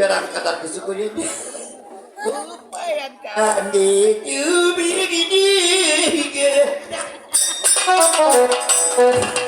পেয়ারা কাটার কিছু করিয়ে দে তুমি